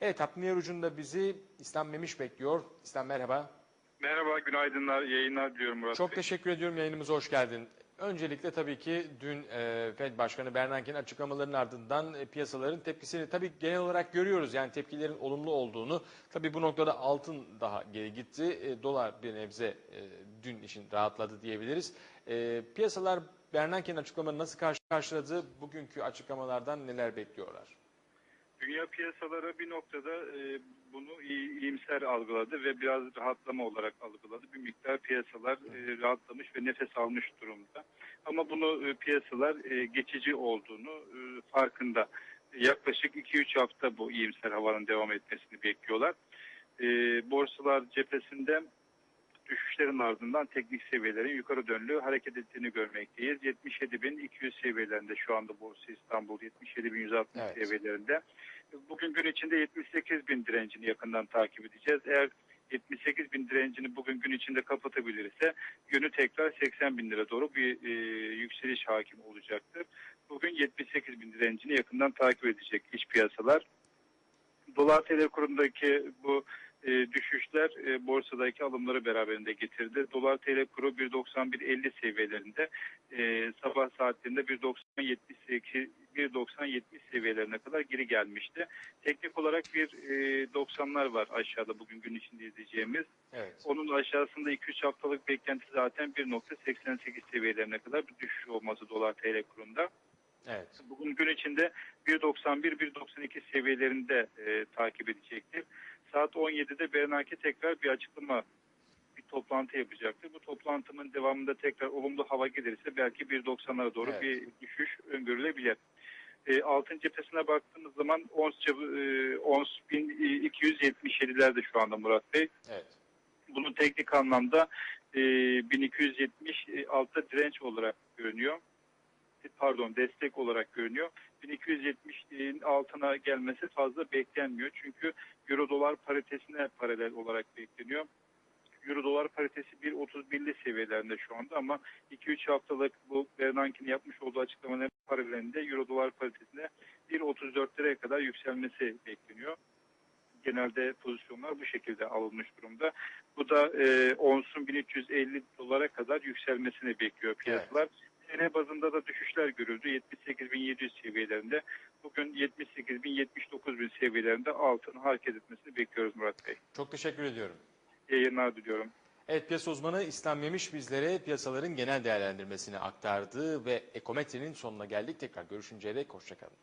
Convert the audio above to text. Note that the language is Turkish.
Evet Hakkın ucunda bizi İslam Memiş bekliyor. İslam merhaba. Merhaba, günaydınlar, yayınlar diliyorum Murat Çok Bey. teşekkür ediyorum yayınımıza hoş geldin. Öncelikle tabii ki dün e, Fed Başkanı Bernanke'nin açıklamalarının ardından e, piyasaların tepkisini tabii genel olarak görüyoruz. Yani tepkilerin olumlu olduğunu. Tabii bu noktada altın daha geri gitti. E, dolar bir nebze e, dün için rahatladı diyebiliriz. E, piyasalar Bernanke'nin açıklamalarını nasıl karşı karşıladı? Bugünkü açıklamalardan neler bekliyorlar? Dünya piyasaları bir noktada e, bunu iyi, iyimser algıladı ve biraz rahatlama olarak algıladı. Bir miktar piyasalar e, rahatlamış ve nefes almış durumda. Ama bunu e, piyasalar e, geçici olduğunu e, farkında. Yaklaşık 2-3 hafta bu iyimser havanın devam etmesini bekliyorlar. E, borsalar cephesinde düşüşlerin ardından teknik seviyelerin yukarı dönlü hareket ettiğini görmekteyiz. 77.200 seviyelerinde şu anda Borsa İstanbul 77.160 Evet. seviyelerinde. Bugün gün içinde 78.000 direncini yakından takip edeceğiz. Eğer 78.000 direncini bugün gün içinde kapatabilirse günü tekrar 80.000 lira doğru bir e, yükseliş hakim olacaktır. Bugün 78.000 direncini yakından takip edecek iç piyasalar. Dolar TL kurundaki bu düşüşler e, borsadaki alımları beraberinde getirdi. Dolar TL kuru 1.91.50 seviyelerinde e, sabah saatlerinde 1.90.78 1.90.70 seviyelerine kadar geri gelmişti. Teknik olarak bir e, 90'lar var aşağıda bugün gün içinde izleyeceğimiz. Evet. Onun aşağısında 2-3 haftalık beklenti zaten 1.88 seviyelerine kadar bir düşüş olması dolar TL kurunda. Evet. Bugün gün içinde 1.91-1.92 seviyelerinde e, takip edecektir. Saat 17'de Bernanke tekrar bir açıklama, bir toplantı yapacaktır. Bu toplantının devamında tekrar olumlu hava gelirse belki 1.90'lara doğru Evet. bir düşüş öngörülebilir. E, altın cephesine baktığımız zaman ons, e, ons 1277'lerde şu anda Murat Bey. Evet. Bunun teknik anlamda e, 1270 e, altta direnç olarak görünüyor. Pardon destek olarak görünüyor. 1270'in altına gelmesi fazla beklenmiyor. Çünkü euro dolar paritesine paralel olarak bekleniyor. Euro dolar paritesi 1.31'li seviyelerinde şu anda ama 2-3 haftalık bu Bernanke'nin yapmış olduğu açıklamaların paralelinde euro dolar paritesine 1.34'lere kadar yükselmesi bekleniyor genelde pozisyonlar bu şekilde alınmış durumda. Bu da e, onsun 1350 dolara kadar yükselmesini bekliyor piyasalar. TL bazında da düşüşler görüldü. 78.700 seviyelerinde. Bugün 78.000-79.000 seviyelerinde altın hareket etmesini bekliyoruz Murat Bey. Çok teşekkür ediyorum. İyi yayınlar diliyorum. Evet piyasa uzmanı İslam Memiş bizlere piyasaların genel değerlendirmesini aktardı ve ekometrinin sonuna geldik. Tekrar görüşünceye dek hoşçakalın.